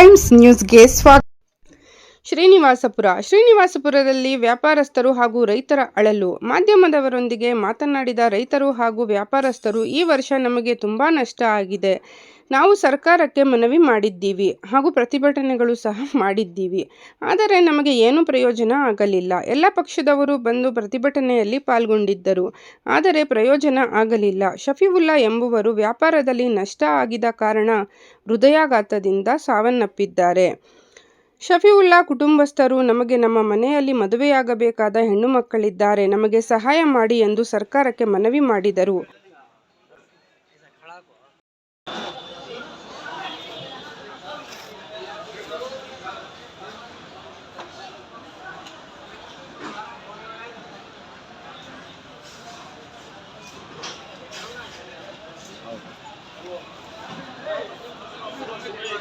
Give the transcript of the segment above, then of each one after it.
Times ನ್ಯೂಸ್ಗೆ ಸ್ವಾಗತ. ಶ್ರೀನಿವಾಸಪುರ. ಶ್ರೀನಿವಾಸಪುರದಲ್ಲಿ ವ್ಯಾಪಾರಸ್ಥರು ಹಾಗೂ ರೈತರ ಅಳಲು. ಮಾಧ್ಯಮದವರೊಂದಿಗೆ ಮಾತನಾಡಿದ ರೈತರು ಹಾಗೂ ವ್ಯಾಪಾರಸ್ಥರು ಈ ವರ್ಷ ನಮಗೆ ತುಂಬಾ ನಷ್ಟ ಆಗಿದೆ. ನಾವು ಸರ್ಕಾರಕ್ಕೆ ಮನವಿ ಮಾಡಿದ್ದೀವಿ ಹಾಗೂ ಪ್ರತಿಭಟನೆಗಳು ಸಹ ಮಾಡಿದ್ದೀವಿ. ಆದರೆ ನಮಗೆ ಏನೂ ಪ್ರಯೋಜನ ಆಗಲಿಲ್ಲ. ಎಲ್ಲ ಪಕ್ಷದವರು ಬಂದು ಪ್ರತಿಭಟನೆಯಲ್ಲಿ ಪಾಲ್ಗೊಂಡಿದ್ದರು. ಆದರೆ ಪ್ರಯೋಜನ ಆಗಲಿಲ್ಲ. ಶಫೀವುಲ್ಲಾ ಎಂಬುವರು ವ್ಯಾಪಾರದಲ್ಲಿ ನಷ್ಟ ಆಗಿದ ಕಾರಣ ಹೃದಯಾಘಾತದಿಂದ ಸಾವನ್ನಪ್ಪಿದ್ದಾರೆ. ಶಫೀವುಲ್ಲಾ ಕುಟುಂಬಸ್ಥರು, ನಮಗೆ ನಮ್ಮ ಮನೆಯಲ್ಲಿ ಮದುವೆಯಾಗಬೇಕಾದ ಹೆಣ್ಣು ಮಕ್ಕಳಿದ್ದಾರೆ. ನಮಗೆ ಸಹಾಯ ಮಾಡಿ ಎಂದು ಸರ್ಕಾರಕ್ಕೆ ಮನವಿ ಮಾಡಿದರು.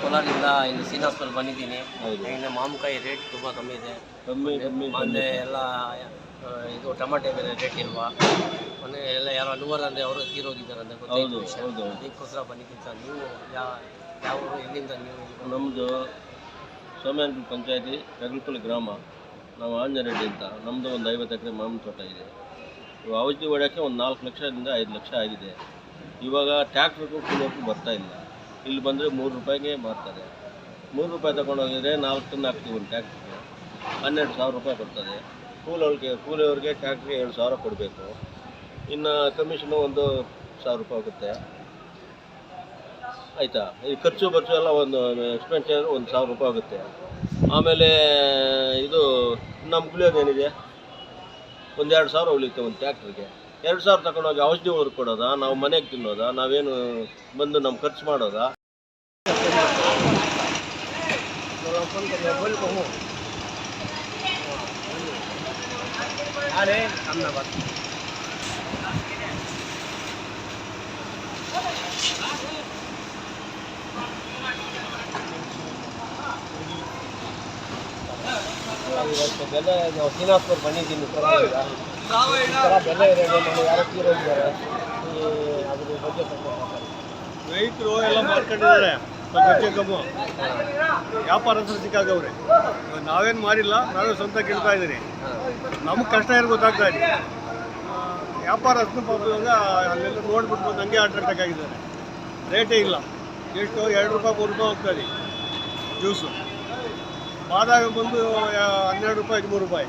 ಕೋಲಾರದಿಂದ ಇಲ್ಲಿ ಶ್ರೀನಿವಾಸಪುರ ಬಂದಿದ್ದೀನಿ ಇನ್ನು ಮಾವಿನಕಾಯಿ ರೇಟ್ ತುಂಬ ಕಮ್ಮಿ ಇದೆ ಕಮ್ಮಿ ಕಮ್ಮಿ ಮೊನ್ನೆ ಎಲ್ಲ ಆ, ಇದು ಟಮಾಟೆ ಬೆಲೆ ರೇಟ್ ಇಲ್ವಾ ಮೊನ್ನೆ ಎಲ್ಲ ಯಾರೋ ಅನುವರ್ ಅಂದರೆ ಅವರು ತೀರೋಗಿದ್ದಾರಂತೆ ಹೌದು, ಗೊತ್ತಾಯ್ತು ವಿಷಯ ಹೌದು. ಅದಕ್ಕೋಸ್ಕರ ಬಂದಿದ್ದೀನಿ ಸರ್ ನೀವು ಯಾವ ಯಾವ ಊರು ಎಲ್ಲಿಂದ ನೀವು ಇಲ್ಲಿ ನಮ್ಮದು ಸೋಮ್ಯಾನ್ಪುರ ಪಂಚಾಯತಿ ಕಗಲ್ಕುಲ್ ಗ್ರಾಮ. ನಾವು ಆಂಜನರೆಡ್ಡಿ ಅಂತ. ನಮ್ಮದು ಒಂದು ಐವತ್ತು ಎಕರೆ ಮಾವಿನ ತೋಟ ಇದೆ. ಇವಾಗ ಅವಧಿ ಹೊಡೆಯೋಕ್ಕೆ ಒಂದು ನಾಲ್ಕು ಲಕ್ಷದಿಂದ ಐದು ಲಕ್ಷ ಆಗಿದೆ. ಇವಾಗ ಟ್ಯಾಕ್ಟ್ರಿಗೂ ಕೂಲರ್ಗೂ ಬರ್ತಾ ಇಲ್ಲ. ಇಲ್ಲಿ ಬಂದರೆ ಮೂರು ರೂಪಾಯಿಗೆ ಮಾರ್ತಾರೆ ಮೂರು ರೂಪಾಯಿ ತೊಗೊಂಡೋಗಿದ್ರೆ ನಾಲ್ಕು ಟನ್ ಹಾಕ್ತೀವಿ ಒಂದು ಟ್ಯಾಕ್ಟ್ರಿಗೆ. ಹನ್ನೆರಡು ಸಾವಿರ ರೂಪಾಯಿ ಬರ್ತದೆ ಕೂಲವ್ರಿಗೆ, ಕೂಲಿಯವ್ರಿಗೆ ಟ್ಯಾಕ್ಟ್ರಿಗೆ ಏಳು ಸಾವಿರ ಕೊಡಬೇಕು. ಇನ್ನು ಕಮಿಷನು ಒಂದು ಸಾವಿರ ರೂಪಾಯಿ ಆಗುತ್ತೆ. ಆಯಿತಾ? ಈ ಖರ್ಚು ಬರ್ಚು ಎಲ್ಲ ಒಂದು ಎಕ್ಸ್ಪೆನ್ಸರ್ ಒಂದು ಸಾವಿರ ರೂಪಾಯಿ ಆಗುತ್ತೆ. ಆಮೇಲೆ ಇದು ನಮ್ಮ ಗುಳಿಯೋದು ಏನಿದೆ? ಒಂದು ಎರಡು ಸಾವಿರ ಉಳಿಯುತ್ತೆ ಒಂದು ಟ್ಯಾಕ್ಟ್ರಿಗೆ. ಎರಡು ಸಾವಿರ ತಗೊಂಡೋಗಿ ಔಷಧಿ ಹೊರಗೆ ಕೊಡೋದಾ? ನಾವು ಮನೆಗೆ ತಿನ್ನೋದಾ? ನಾವೇನು ಬಂದು ನಮ್ಮ ಖರ್ಚು ಮಾಡೋದಾ? ಇವತ್ತು ಬೆಲೆ ನಾವು ಶ್ರೀನಿವಾಸಪುರ ಬಂದಿದ್ದೀನಿ ಸರ್ ಈ ಥರ ಬೆಲೆ ಇದೆ. ರೈತರು ಎಲ್ಲ ಮಾಡ್ಕೊಂಡಿದ್ದಾರೆ. ಹೆಚ್ಚು ಕಮ್ಮು. ಸಿಕ್ಕಾಗವ್ರೆ ನಾವೇನು ಮಾಡಿಲ್ಲ, ನಾವೇ ಸ್ವಂತ ಕೇಳ್ತಾ ಇದ್ದೀನಿ ನಮ್ಗೆ ಕಷ್ಟ ಏನು ಗೊತ್ತಾಗ್ತಾ ಇದೆ ವ್ಯಾಪಾರ ವ್ಯಾಪಾರಸ್ಥರು ಪಾಪ ಇವಾಗ ಅಲ್ಲೆಲ್ಲ ನೋಡ್ಬಿಟ್ಟು ಬಂದು ಹಂಗೆ ಆರ್ಡರ್ ಆಗಿದ್ದಾರೆ ರೇಟೇ ಇಲ್ಲ. ಎಷ್ಟು, ಎರಡು ರೂಪಾಯಿ, ಮೂರು ರೂಪಾಯಿ ಹೋಗ್ತಾ ಇದೆ. ಜ್ಯೂಸು. ಬಾದಾಮಿ ಬಂದು ಹನ್ನೆರಡು ರೂಪಾಯಿ ಹದಿಮೂರು ರೂಪಾಯಿ.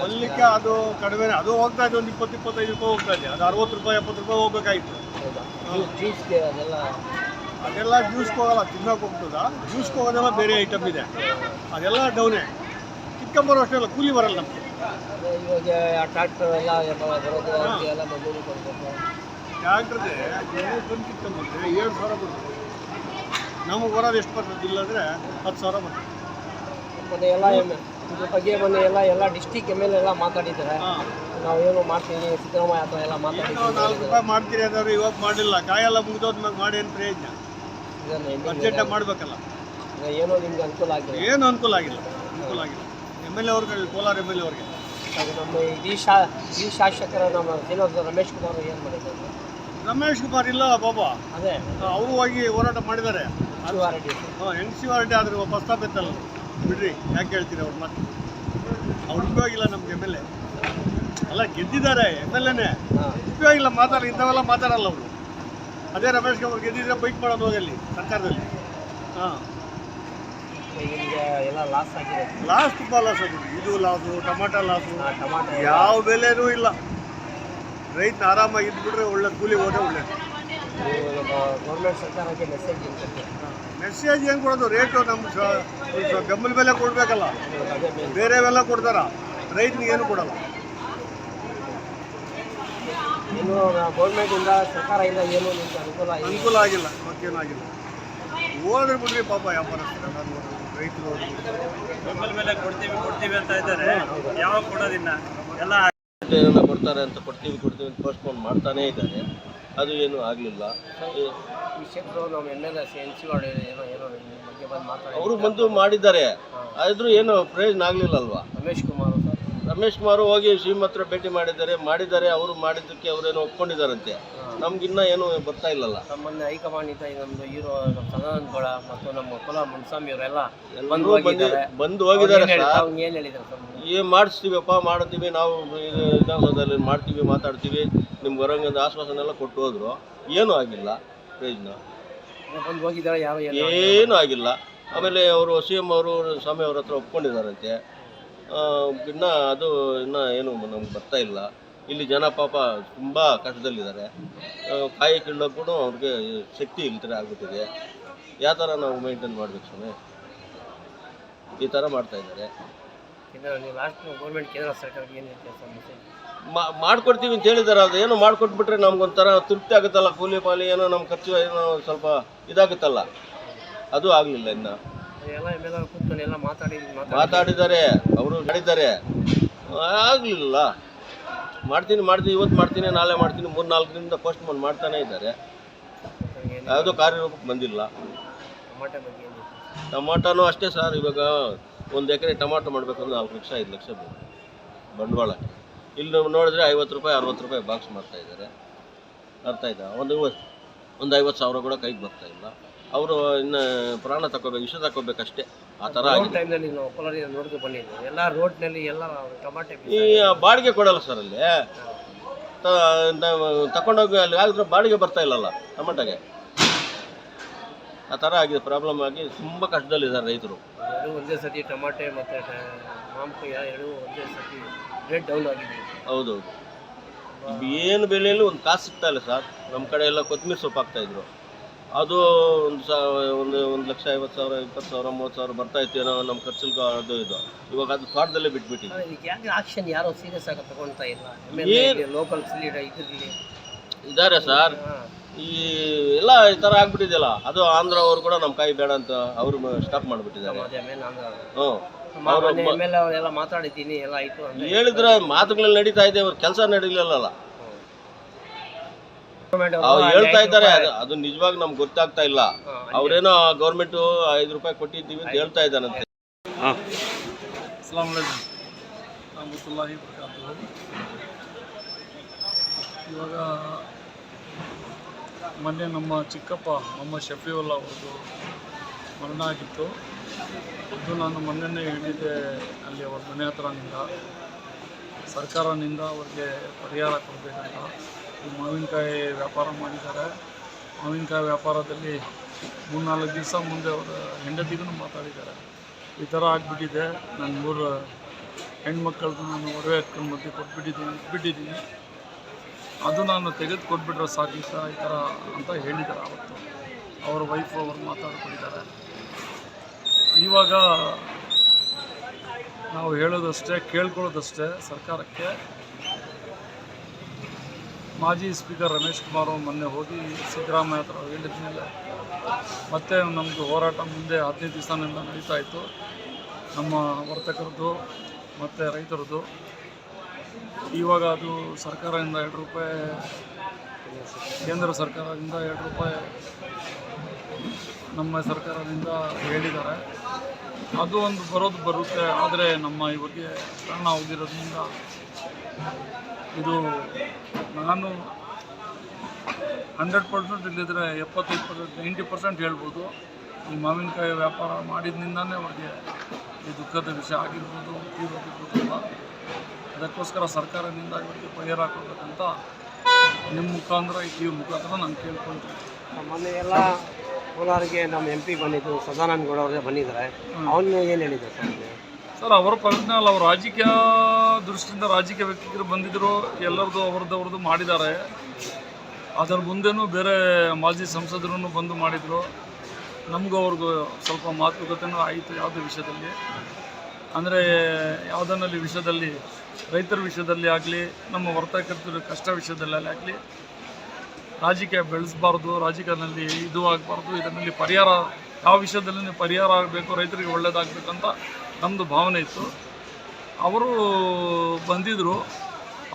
ಮಲ್ಲಿಕೆ ಅದು? ಕಡಿಮೆ ಅದು ಹೋಗ್ತಾ ಇದೆ ಒಂದು ಇಪ್ಪತ್ತು ಇಪ್ಪತ್ತೈದು ರೂಪಾಯಿ ಹೋಗ್ತಾ ಇದೆ ಅದು ಅರವತ್ತು ರೂಪಾಯಿ ಎಪ್ಪತ್ತು ರೂಪಾಯಿ ಹೋಗ್ಬೇಕಾಯ್ತು. ಅದೆಲ್ಲ? ಜ್ಯೂಸ್ ಜ್ಯೂಸ್ಗೆ ಹೋಗಲ್ಲ ತಿನ್ನೋಕೆ ಹೋಗ್ತದ. ಜ್ಯೂಸ್ಗೆ ಹೋಗೋದೆಲ್ಲ ಬೇರೆ ಐಟಮ್ ಇದೆ. ಅದೆಲ್ಲ ಡೌನೇ ಚಿಕ್ಕಂಬರು ಅಷ್ಟೇ ಅಲ್ಲ ಕೂಲಿ ಬರಲ್ಲ ನಮಗೆ. ಟ್ರ್ಯಾಕ್ಟರ್ ಎಲ್ಲ ಬಂದು ಏಳು ಸಾವಿರ ಬರ್ತದೆ ನಮಗೆ ಬರೋದು ಎಷ್ಟು ಬರ್ತದೆ? ಇಲ್ಲ ಅಂದರೆ ಹತ್ತು ಸಾವಿರ ಬರ್ತದೆ. ಮೊನ್ನೆ ಎಲ್ಲ ಎಂ ಇದ್ರ ಬಗ್ಗೆ ಮೊನ್ನೆ ಎಲ್ಲ ಎಲ್ಲ ಡಿಸ್ಟಿಕ್ ಎಂ ಎಲ್ ಎಲ್ಲ ಮಾತಾಡಿದ್ದಾರೆ. ನಾವು ಏನು ಮಾಡ್ತೀವಿ ಸಿದ್ದರಾಮಯ್ಯ ಅಥವಾ ಎಲ್ಲ ಏನೋ ಮಾತಾಡಿದ್ದೀವಿ ನಾಲ್ಕು ರೂಪಾಯಿ ಮಾಡ್ತೀರಿ ಅದಾದ್ರು ಇವಾಗ ಮಾಡಿಲ್ಲ. ಕಾಯೆಲ್ಲ ಮುಗಿದೋದ್ಮೇಲೆ ಮಾಡಿ ಏನು ಪ್ರಯೋಜನ? ending ಮಾಡಬೇಕಲ್ಲ. ಏನೋ ನಿಮ್ಗೆ ಅನುಕೂಲ ಆಗಿಲ್ಲ. ಏನು ಅನುಕೂಲ ಆಗಿಲ್ಲ. ಅನುಕೂಲ ಆಗಿಲ್ಲ. ಎಂ ಎಲ್ ಎ ಅವ್ರಿಗೆ ಕೋಲಾರ ಎಂ ಎಲ್ ಎ ಅವ್ರಿಗೆ. ಅದು ನಮ್ಮ ಇಡೀ ಶಾ ಈ ಶಾಸಕರ ನಮ್ಮ ಶ್ರೀನಿವಾಸ ರಮೇಶ್ ಕುಮಾರ್ ಏನು ಮಾಡಿದ್ದಾರೆ? ರಮೇಶ್ ಕುಮಾರ್ ಇಲ್ಲ ಬಾಬಾ. ಅದೇ. ಅವರು ಹೋಗಿ ಹೋರಾಟ ಮಾಡಿದ್ದಾರೆ. ಹಾಂ ಎನ್ ಸಿ ಆರ್ ಡಿ ಆದ್ರೆ ಇತ್ತಲ್ಲ ಬಿಡ್ರಿ ಯಾಕೆ ಹೇಳ್ತೀರಿ ಅವ್ರ ಮಾತು? ಅವ್ರು ಉಪಯೋಗಿಲ್ಲ ನಮ್ಗೆ ಎಂ ಎಲ್ ಎ. ಅಲ್ಲ ಗೆದ್ದಿದ್ದಾರೆ ಎಂ ಎಲ್ ಎನೇ ಹಾಂ. ಉಪಯೋಗ ಇಲ್ಲ ಮಾತಾಡ ಇಂಥವೆಲ್ಲ ಮಾತಾಡಲ್ಲ ಅವರು. ಅದೇ ರಮೇಶ್ ಅವ್ರು ಗೆದ್ದಿದ್ರೆ ಬೈಕ್ ಮಾಡೋದು ಹೋಗಲ್ಲಿ ಸರ್ಕಾರದಲ್ಲಿ. ಹಾಂ. ಈಗ ಎಲ್ಲ ಲಾಸ್ ಆಗಿದೆ. ಲಾಸ್ ತುಂಬ ಲಾಸ್ ಆಗಿದೆ. ಇದು ಲಾಸು ಟಮಾಟ ಲಾಸು ಯಾವ ಬೆಲೆನೂ ಇಲ್ಲ. ರೈತ ಆರಾಮಾಗಿ ಇದ್ಬಿಟ್ರೆ ಒಳ್ಳೆ ಕೂಲಿ ಹೋದ್ರೆ ಒಳ್ಳೇದು. ಗೌರ್ಮೆಂಟ್ ಸರ್ಕಾರಕ್ಕೆ ಮೆಸೇಜ್ ಮೆಸೇಜ್ ಏನು ಕೊಡೋದು? ರೇಟು ನಮ್ಮ ಬೆಂಬಲ ಬೆಲೆ ಕೊಡಬೇಕಲ್ಲ. ಬೇರೆವೆಲ್ಲ ಕೊಡ್ತಾರ. ರೈತನಿಗೆ ಏನು ಕೊಡಲ್ಲ. ಇನ್ನು ಗೌರ್ಮೆಂಟಿಂದ ಸರ್ಕಾರದಿಂದ ಏನು ನಿಮ್ಗೆ ಅನುಕೂಲ ಅನುಕೂಲ ಆಗಿಲ್ಲ. ಮತ್ತೇನು ಆಗಿಲ್ಲ. ಹೋದ್ರೆ ಬಿಡ್ರಿ ಪಾಪ ವ್ಯಾಪಾರ ರೈತರು. ಬೆಂಬಲ ಬೆಲೆ ಕೊಡ್ತೀವಿ ಕೊಡ್ತೀವಿ ಅಂತ ಇದ್ದಾರೆ. ಯಾವಾಗ ಕೊಡೋದಿಲ್ಲ ಎಲ್ಲ ಕೊಡ್ತಾರೆ ಅಂತ ಕೊಡ್ತೀವಿ ಕೊಡ್ತೀವಿ ಅಂತ ಪೋಸ್ಟ್ಪೋನ್ ಮಾಡ್ತಾನೇ ಇದ್ದಾರೆ. ಅದು ಏನು ಆಗಲಿಲ್ಲ. ಈ ಎಂ ಎಲ್ ಸಿ ಏನೋ ಏನೋ ಬಗ್ಗೆ ಬಂದು ಮಾತಾಡಿ. ಅವರು ಬಂದು ಮಾಡಿದ್ದಾರೆ. ಆದರೂ ಏನು ಪ್ರಯೋಜನ ಆಗಲಿಲ್ಲ ಅಲ್ವಾ ರಮೇಶ್ ಕುಮಾರ್ ಸರ್. ರಮೇಶ್ ಕುಮಾರ್ ಹೋಗಿ ಶ್ರೀಮ್ ಹತ್ರ ಭೇಟಿ ಮಾಡಿದ್ದಾರೆ. ಮಾಡಿದ್ದಾರೆ. ಅವರು ಮಾಡಿದ್ದಕ್ಕೆ ಅವರೇನೋ ಒಪ್ಕೊಂಡಿದ್ದಾರಂತೆ. ನಮ್ಗಿನ್ನ ಏನು ಬರ್ತಾ ಇಲ್ಲಲ್ಲ. ನಮ್ಮನ್ನ ಹೈಕಮಾಂಡ್ ಇದ್ದ ನಮ್ದು ಹೀರೋ ನಮ್ಮ ಸದಾನಂದ ಗೌಡ ಮತ್ತು ನಮ್ಮ ಕುಲ ಮುನ್ಸ್ವಾಮಿ ಅವರೆಲ್ಲ ಬಂದು ಹೋಗಿದ್ದಾರೆ. ಬಂದು ಹೋಗಿದ್ದಾರೆ ಏನು ಹೇಳಿದ್ರು? ಸರ್? ಏನ್ ಮಾಡಿಸ್ತೀವಪ್ಪ ಮಾಡ್ತೀವಿ. ನಾವು ಇದು ವಿಧಾನಸೌಧದಲ್ಲಿ ಮಾಡ್ತೀವಿ ಮಾತಾಡ್ತೀವಿ. ನಿಮ್ಮ ಹೊರಂಗದ ಆಶ್ವಾಸನೆ ಎಲ್ಲ ಕೊಟ್ಟು ಹೋದ್ರು. ಏನೂ ಆಗಿಲ್ಲ ಪ್ರಯೋಜನ ಬಂದು ಹೋಗಿದ್ದಾರೆ ಯಾರು ಏನು ಏನೂ ಆಗಿಲ್ಲ. ಆಮೇಲೆ ಅವರು ಸಿ ಎಂ ಅವರು ಸ್ವಾಮಿ ಅವ್ರ ಹತ್ರ ಒಪ್ಕೊಂಡಿದ್ದಾರಂತೆ ಇನ್ನ ಅದು ಇನ್ನ ಏನು ನಮ್ಗೆ ಬರ್ತಾ ಇಲ್ಲ. ಇಲ್ಲಿ ಜನ ಪಾಪ ತುಂಬ ಕಷ್ಟದಲ್ಲಿದ್ದಾರೆ. ಕಾಯಿ ಕಿಳ್ಳೋ ಕೂಡ ಅವ್ರಿಗೆ ಶಕ್ತಿ ಇಲ್ತರ ಆಗ್ಬಿಟ್ಟಿದೆ. ಯಾವ ಥರ ನಾವು ಮೇಂಟೈನ್ ಮಾಡ್ಬೇಕು ಸ್ವಾಮಿ? ಈ ಥರ ಮಾಡ್ತಾ ಇದ್ದಾರೆ. ಲಾಸ್ಟ್ ಗೌರ್ಮೆಂಟ್ ಕೇಂದ್ರ ಸರ್ಕಾರಕ್ಕೆ ಏನು ಮಾ- ಮಾಡ್ಕೊಡ್ತೀವಿ ಅಂತ ಹೇಳಿದಾರೆ. ಅದು ಏನೋ ಮಾಡ್ಕೊಟ್ಬಿಟ್ರೆ ನಮ್ಗೊಂಥರ ತೃಪ್ತಿ ಆಗುತ್ತಲ್ಲ. ಕೂಲಿ ಪಾಲಿ ಏನೋ ನಮ್ಮ ಖರ್ಚು ಏನೋ ಸ್ವಲ್ಪ ಇದಾಗುತ್ತಲ್ಲ. ಅದು ಆಗಲಿಲ್ಲ ಇನ್ನು. ಮಾತಾಡಿದ್ದಾರೆ ಅವರು ನಡೀತಾರೆ ಆಗಲಿಲ್ಲ. ಮಾಡ್ತೀನಿ ಮಾಡ್ತೀನಿ ಇವತ್ತು ಮಾಡ್ತೀನಿ ನಾಳೆ ಮಾಡ್ತೀನಿ. ಮೂರು ನಾಲ್ಕು ದಿನದಿಂದ ಫಸ್ಟ್ ಮಾಡಿ ಮಾಡ್ತಾನೆ ಇದ್ದಾರೆ. ಯಾವುದೋ ಕಾರ್ಯರೂಪಕ್ಕೆ ಬಂದಿಲ್ಲ. ಟೊಮಾಟೋನು ಅಷ್ಟೇ ಸರ್ ಇವಾಗ ಒಂದು ಎಕರೆ ಟಮಾಟೊ ಮಾಡಬೇಕಂದ್ರೆ ನಾಲ್ಕು ಲಕ್ಷ ಐದು ಲಕ್ಷ ಬೇಕು. ಬಂಡವಾಳ ಇಲ್ಲಿ ನೋಡಿದ್ರೆ ಐವತ್ತು ರೂಪಾಯಿ ಅರವತ್ತು ರೂಪಾಯಿ ಬಾಕ್ಸ್ ಮಾಡ್ತಾ ಇದ್ದಾರೆ. ಅರ್ಥ ಆಯ್ತಾ ಒಂದು ಒಂದು ಐವತ್ತು ಸಾವಿರ ಕೂಡ ಕೈಗೆ ಬರ್ತಾ ಇಲ್ಲ. ಅವರು ಇನ್ನು ಪ್ರಾಣ ತಗೋಬೇಕು ವಿಷ ತಗೋಬೇಕಷ್ಟೇ ಆ ಥರ ಎಲ್ಲ ರೋಡ್ನಲ್ಲಿ ಎಲ್ಲ ಟಮಾಟೆ ಈ ಬಾಡಿಗೆ ಕೊಡಲ್ಲ ಸರ್ ಅಲ್ಲಿ. ತಗೊಂಡೋಗಿ ಅಲ್ಲಿ ಆಗಿದ್ರೆ ಬಾಡಿಗೆ ಬರ್ತಾ ಇಲ್ಲಲ್ಲ ಟಮಾಟಗೆ ಆ ಥರ ಆಗಿದೆ. ಪ್ರಾಬ್ಲಮ್ ಆಗಿ ತುಂಬ ಕಷ್ಟದಲ್ಲಿದ್ದಾರೆ ರೈತರು. ಎರಡು ಒಂದೇ ಸತಿ ಟಮಾಟೆ ಮತ್ತು ಮಾಂಸಯ ಎರಡು ಒಂದೇ ಸತಿ ರೇಟ್ ಡೌನ್ ಆಗಿದೆ. ಹೌದೌದು. ಏನು ಬೆಲೆಯಲ್ಲಿ ಒಂದು ಕಾಸು ಸಿಗ್ತಾ ಇಲ್ಲ ಸರ್. ನಮ್ಮ ಕಡೆ ಎಲ್ಲ ಕೊತ್ತಂಬರಿ ಸೊಪ್ಪು ಹಾಕ್ತಾಯಿದ್ರು ಅದು ಒಂದು ಸಾ ಒಂದು ಒಂದು ಲಕ್ಷ ಐವತ್ತು ಸಾವಿರ ಇಪ್ಪತ್ತು ಸಾವಿರ ಮೂವತ್ತು ಸಾವಿರ ಬರ್ತಾ ಇತ್ತು ಏನೋ ನಮ್ಮ ಖರ್ಚಲ್ಲಿ ಅದು ಇದು. ಇವಾಗ ಅದು ತೋಟದಲ್ಲೇ ಬಿಟ್ಬಿಟ್ಟಿದೆ. ಯಾಕೆ ಆಕ್ಷನ್ ಯಾರೋ ಸೀರಿಯಸ್ ಆಗಿ ತಗೊಳ್ತಾ ಇಲ್ಲ? ಲೋಕಲ್ ಇದ್ದಾರೆ ಸರ್. ಈ ಎಲ್ಲ ಈ ಥರ ಆಗ್ಬಿಟ್ಟಿದೆಯಲ್ಲ ಅದು ಆಂಧ್ರ ಅವರು ಕೂಡ ನಮ್ಮ ಕಾಯಿ ಬೇಡ ಅಂತ ಅವರು ಸ್ಟಾಪ್ ಮಾಡಿಬಿಟ್ಟಿದ್ದಾರೆ. ಹ್ಞೂ ಮೊನ್ನೆ ಎಂ ಎಲ್ ಅವರೆಲ್ಲ ಮಾತಾಡಿದ್ದೀನಿ ಎಲ್ಲ ಆಯಿತು ಅಂತ ಹೇಳಿದ್ರೆ ಮಾತುಗಳಲ್ಲಿ ನಡೀತಾ ಇದೆ ಅವ್ರ ಕೆಲಸ ನಡೀಲಿಲ್ಲಲ್ಲ ಅಲ್ಲ. ಅವ್ರು ಹೇಳ್ತಾ ಇದ್ದಾರೆ ಅದು- ಅದು ನಿಜವಾಗಿ ನಮ್ಗೆ ಗೊತ್ತಾಗ್ತಾ ಇಲ್ಲ. ಅವ್ರೇನೋ ಗೌರ್ಮೆಂಟ್ ಐದು ರೂಪಾಯಿ ಕೊಟ್ಟಿದ್ದೀವಿ ಅಂತ ಹೇಳ್ತಾ ಇದ್ದಾನಂತೆ ಇವಾಗ ಮೊನ್ನೆ ನಮ್ಮ ಚಿಕ್ಕಪ್ಪ ಮೊಹಮ್ಮದ್ ಶಫೀವುಲ್ಲಾ ಅವ್ರದ್ದು ಮರಣ ಆಗಿತ್ತು. ಅದು ನಾನು ಮೊನ್ನೆನೇ ಹೇಳಿದ್ದೆ ಅಲ್ಲಿ ಅವ್ರ ಮನೆ ಹತ್ರನಿಂದ. ಸರ್ಕಾರನಿಂದ ಅವ್ರಿಗೆ ಪರಿಹಾರ ಕೊಡಬೇಕಂತ. ಈ ಮಾವಿನಕಾಯಿ ವ್ಯಾಪಾರ ಮಾಡಿದ್ದಾರೆ. ಮಾವಿನಕಾಯಿ ವ್ಯಾಪಾರದಲ್ಲಿ ಮೂರ್ನಾಲ್ಕು ದಿವಸ ಮುಂದೆ ಅವರ ಹೆಂಡತಿಗೂ ಮಾತಾಡಿದ್ದಾರೆ. ಈ ಥರ ಆಗಿಬಿಟ್ಟಿದೆ. ನನ್ನ ಮೂರು ಹೆಣ್ಮಕ್ಳದ್ದು ನಾನು ಒಡವೆ ಹತ್ಕೊಂಡು ಮಧ್ಯೆ ಕೊಟ್ಬಿಟ್ಟಿದ್ದೀನಿ ಬಿಟ್ಟಿದ್ದೀನಿ. ಅದು ನಾನು ತೆಗೆದು ಕೊಟ್ಬಿಟ್ರೆ ಸಾಕಿತ್ತ ಈ ಥರ ಅಂತ ಹೇಳಿದ್ದಾರೆ ಅವತ್ತು. ಅವರ ವೈಫ್ ಅವರು ಮಾತಾಡ್ಕೊಂಡಿದ್ದಾರೆ. ಇವಾಗ ನಾವು ಹೇಳೋದಷ್ಟೇ, ಕೇಳ್ಕೊಳ್ಳೋದಷ್ಟೇ ಸರ್ಕಾರಕ್ಕೆ. ಮಾಜಿ ಸ್ಪೀಕರ್ ರಮೇಶ್ ಕುಮಾರ್ ಮೊನ್ನೆ ಹೋಗಿ ಸಿದ್ದರಾಮಯ್ಯ ಹತ್ರ ಹೇಳಿದ ಮೇಲೆ ಮತ್ತೆ ನಮ್ಮದು ಹೋರಾಟ ಮುಂದೆ ಹದಿನೈದು ದಿವಸದಿಂದ ನಡೀತಾ ಇತ್ತು. ನಮ್ಮ ವರ್ತಕರದ್ದು ಮತ್ತು ರೈತರದ್ದು. ಇವಾಗ ಅದು ಸರ್ಕಾರದಿಂದ ಎರಡು ರೂಪಾಯಿ, ಕೇಂದ್ರ ಸರ್ಕಾರದಿಂದ ಎರಡು ರೂಪಾಯಿ ನಮ್ಮ ಸರ್ಕಾರದಿಂದ ಹೇಳಿದ್ದಾರೆ. ಅದು ಒಂದು ಬರೋದು ಬರುತ್ತೆ, ಆದರೆ ನಮ್ಮ ಇವರಿಗೆ ಪ್ರಾಣ ಹೋಗಿರೋದ್ರಿಂದ ಇದು ನಾನು ಹಂಡ್ರೆಡ್ ಪರ್ಸೆಂಟ್ ಇಲ್ಲಿದ್ರೆ ಎಪ್ಪತ್ತೈದು ಪರ್ಸೆಂಟ್ ನೈಂಟಿ ಪರ್ಸೆಂಟ್ ಹೇಳ್ಬೋದು. ಈ ಮಾವಿನಕಾಯಿ ವ್ಯಾಪಾರ ಮಾಡಿದ್ನಿಂದನೇ ಅವ್ರಿಗೆ ಈ ದುಃಖದ ವಿಷಯ ಆಗಿರ್ಬೋದು ಅಲ್ಲ ಅದಕ್ಕೋಸ್ಕರ ಸರ್ಕಾರದಿಂದ ಇವರಿಗೆ ಪರಿಹಾರ ಕೊಡಬೇಕಂತ ನಿಮ್ಮ ಮುಖಾಂತರ ಈ ಮುಖಾಂತರ ನಾನು ಕೇಳ್ಕೊಳ್ತೀನಿ. ಮೊನ್ನೆ ಎಲ್ಲ ಕೋಲಾರಿಗೆ ನಮ್ಮ ಎಂ ಪಿ ಬಂದಿದ್ದು ಸದಾನಂದ ಗೌಡ ಅವರೇ ಬಂದಿದ್ದಾರೆ. ಅವನ್ನ ಏನು ಹೇಳಿದ್ದಾರೆ ಸರ್ ಸರ್ ಅವರ ಪ್ರಯತ್ನ ಅಲ್ಲ ಅವರು ರಾಜಕೀಯ ದೃಷ್ಟಿಯಿಂದ ರಾಜಕೀಯ ವ್ಯಕ್ತಿಗಳು ಬಂದಿದ್ದರು ಎಲ್ಲರದು ಅವ್ರದ್ದು ಅವ್ರದ್ದು ಮಾಡಿದ್ದಾರೆ. ಅದರ ಮುಂದೆನೂ ಬೇರೆ ಮಾಜಿ ಸಂಸದರನ್ನು ಬಂದು ಮಾಡಿದರು. ನಮಗೂ ಅವ್ರಿಗೂ ಸ್ವಲ್ಪ ಮಾತುಕತೆನೂ ಆಯಿತು ಯಾವುದೇ ವಿಷಯದಲ್ಲಿ. ಅಂದರೆ ಯಾವುದನ್ನಲ್ಲಿ ವಿಷಯದಲ್ಲಿ, ರೈತರ ವಿಷಯದಲ್ಲಿ ಆಗಲಿ, ನಮ್ಮ ವರ್ತಕರ್ತರ ಕಷ್ಟ ವಿಷಯದಲ್ಲಿ ಆಗಲಿ, ರಾಜಕೀಯ ಬೆಳೆಸಬಾರ್ದು, ರಾಜಕೀಯದಲ್ಲಿ ಇದು ಆಗಬಾರ್ದು, ಇದರಲ್ಲಿ ಪರಿಹಾರ, ಯಾವ ವಿಷಯದಲ್ಲಿ ಪರಿಹಾರ ಆಗಬೇಕು, ರೈತರಿಗೆ ಒಳ್ಳೇದಾಗಬೇಕಂತ ನಮ್ಮದು ಭಾವನೆ ಇತ್ತು. ಅವರು ಬಂದಿದ್ದರು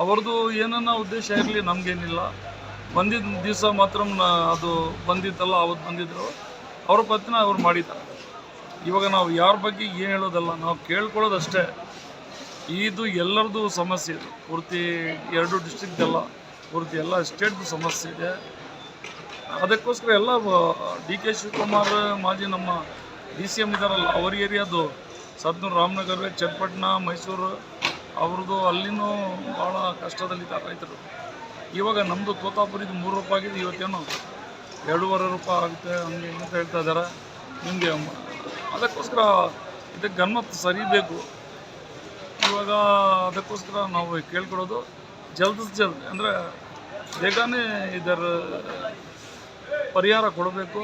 ಅವ್ರದ್ದು ಏನನ್ನ ಉದ್ದೇಶ ಇರಲಿ ನಮಗೇನಿಲ್ಲ. ಬಂದಿದ್ದ ದಿವಸ ಮಾತ್ರ ಅದು ಬಂದಿತ್ತಲ್ಲ ಅವತ್ತು ಬಂದಿದ್ದರು ಅವ್ರ ಪತ್ನ ಅವ್ರು ಮಾಡಿದ್ದಾರೆ ಇವಾಗ ನಾವು ಯಾರ ಬಗ್ಗೆ ಏನು ಹೇಳೋದಲ್ಲ, ನಾವು ಕೇಳ್ಕೊಳ್ಳೋದಷ್ಟೇ. ಇದು ಎಲ್ಲರದು ಸಮಸ್ಯೆ ಇದು. ಪೂರ್ತಿ ಎರಡು ಡಿಸ್ಟ್ರಿಕ್ದೆಲ್ಲ ಪೂರ್ತಿ ಎಲ್ಲ ಸ್ಟೇಟ್ದು ಸಮಸ್ಯೆ ಇದೆ. ಅದಕ್ಕೋಸ್ಕರ ಎಲ್ಲ ಡಿ ಕೆ ಶಿವಕುಮಾರ್, ಮಾಜಿ ನಮ್ಮ ಡಿ ಸಿ ಎಂ ಇದ್ದಾರಲ್ಲ ಅವ್ರ ಏರಿಯಾದು ಸದ್ನೂರು ರಾಮನಗರ ಚನ್ನಪಟ್ಟಣ ಮೈಸೂರು, ಅವ್ರದ್ದು ಅಲ್ಲಿನೂ ಭಾಳ ಕಷ್ಟದಲ್ಲಿದ್ದಾರೆ ರೈತರು. ಇವಾಗ ನಮ್ಮದು ತೋತಾಪುರಿದು ಮೂರು ರೂಪಾಯಿ ಆಗಿದೆ, ಇವತ್ತೇನು ಎರಡೂವರೆ ರೂಪಾಯಿ ಆಗುತ್ತೆ ಹಂಗೆ ಅಂತ ಹೇಳ್ತಾ ಇದ್ದಾರೆ. ನಿಮಗೆ ಅದಕ್ಕೋಸ್ಕರ ಇದಕ್ಕೆ ಗಮನ ಸರಿಬೇಕು ಇವಾಗ ಅದಕ್ಕೋಸ್ಕರ ನಾವು ಕೇಳ್ಕೊಡೋದು ಜಲ್ದ ಜಲ್ದ್. ಅಂದರೆ ಬೇಗನೆ ಇದರ ಪರಿಹಾರ ಕೊಡಬೇಕು.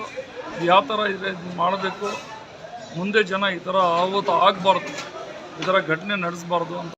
ಯಾವ ಥರ ಇದೆ ಮಾಡಬೇಕು. ಮುಂದೆ ಜನ ಈ ಥರ ಆವತ್ತು ಆಗಬಾರ್ದು. ಈ ಥರ ಘಟನೆ ನಡೆಸಬಾರ್ದು ಅಂತ